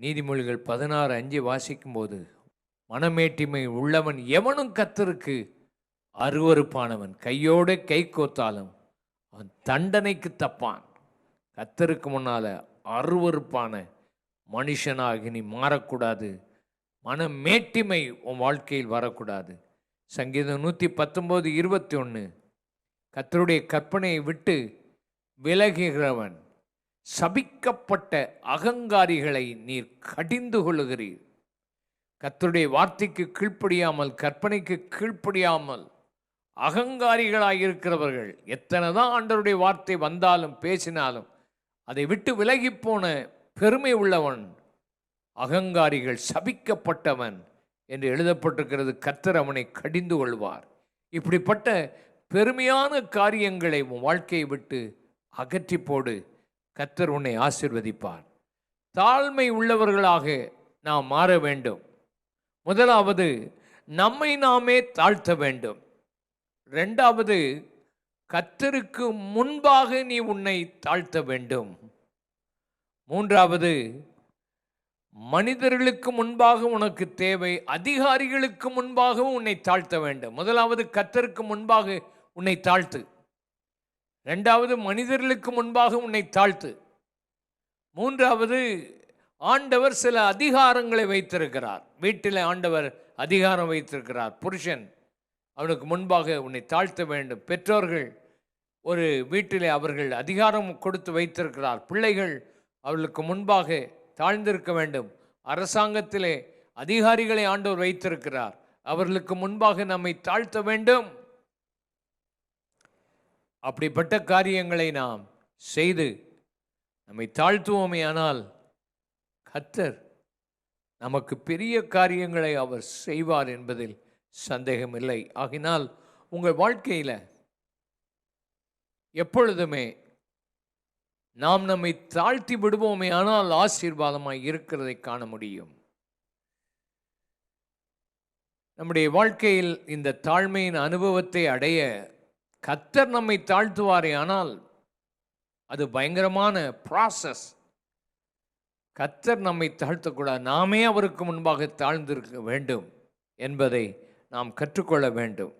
நீதிமொழிகள் பதினாறு அஞ்சு வாசிக்கும்போது மனமேட்டிமை உள்ளவன் எவனும் கத்தருக்கு அருவருப்பானவன். கையோடு கை கோத்தாலும் அவன் தண்டனைக்கு தப்பான். கத்தருக்கு முன்னால அருவருப்பான மனுஷனாகி நீ மாறக்கூடாது. மனமேட்டிமை உன் வாழ்க்கையில் வரக்கூடாது. சங்கீதம் நூற்றி பத்தொம்போது இருபத்தி ஒன்று கத்தருடைய கற்பனையை விட்டு விலகுகிறவன் சபிக்கப்பட்ட அகங்காரிகளை நீர் கடிந்து கொள்ளுகிறீர். கத்தருடைய வார்த்தைக்கு கீழ்ப்படியாமல் கற்பனைக்கு கீழ்ப்படியாமல் அகங்காரிகளாயிருக்கிறவர்கள் எத்தனை தான் ஆண்டருடைய வார்த்தை வந்தாலும் பேசினாலும் அதை விட்டு விலகிப் போன பெருமை உள்ளவன் அகங்காரிகள் சபிக்கப்பட்டவன் என்று எழுதப்பட்டிருக்கிறது. கர்த்தர் அவனை கடிந்து கொள்வார். இப்படிப்பட்ட பெருமையான காரியங்களை உன் வாழ்க்கையை விட்டு அகற்றி போடு கர்த்தர் உன்னை ஆசிர்வதிப்பார். தாழ்மை உள்ளவர்களாக நாம் மாற வேண்டும். முதலாவது நம்மை நாமே தாழ்த்த வேண்டும். ரெண்டாவது கத்தருக்கு முன்பாக நீ உன்னை தாழ்த்த வேண்டும். மூன்றாவது மனிதர்களுக்கு முன்பாக உனக்கு தேவை அதிகாரிகளுக்கு முன்பாகவும் உன்னை தாழ்த்த வேண்டும். முதலாவது கத்தருக்கு முன்பாக உன்னை தாழ்த்து. ரெண்டாவது மனிதர்களுக்கு முன்பாக உன்னை தாழ்த்து. மூன்றாவது ஆண்டவர் சில அதிகாரங்களை வைத்திருக்கிறார். வீட்டில் ஆண்டவர் அதிகாரம் வைத்திருக்கிறார். புருஷன் அவனுக்கு முன்பாக உன்னை தாழ்த்த வேண்டும். பெற்றோர்கள் ஒரு வீட்டிலே அவர்கள் அதிகாரம் கொடுத்து வைத்திருக்கிறார். பிள்ளைகள் அவர்களுக்கு முன்பாக தாழ்ந்திருக்க வேண்டும். அரசாங்கத்திலே அதிகாரிகளை ஆண்டவர் வைத்திருக்கிறார். அவர்களுக்கு முன்பாக நம்மை தாழ்த்த வேண்டும். அப்படிப்பட்ட காரியங்களை நாம் செய்து நம்மை தாழ்த்துவோமே ஆனால் கத்தர் நமக்கு பெரிய காரியங்களை அவர் செய்வார் என்பதில் சந்தேகமில்லை. ஆகினால் உங்கள் வாழ்க்கையில் எப்பொழுதுமே நாம் நம்மை தாழ்த்தி விடுவோமே ஆனால் ஆசீர்வாதமாக இருக்கிறதை காண முடியும். நம்முடைய வாழ்க்கையில் இந்த தாழ்மையின் அனுபவத்தை அடைய கத்தர் நம்மை தாழ்த்துவாரே ஆனால் அது பயங்கரமான ப்ராசஸ் கத்தர் நம்மை தாழ்த்தக்கூடாது. நாமே அவருக்கு முன்பாக தாழ்ந்திருக்க வேண்டும் என்பதை நாம் கற்றுக்கொள்ள வேண்டும்.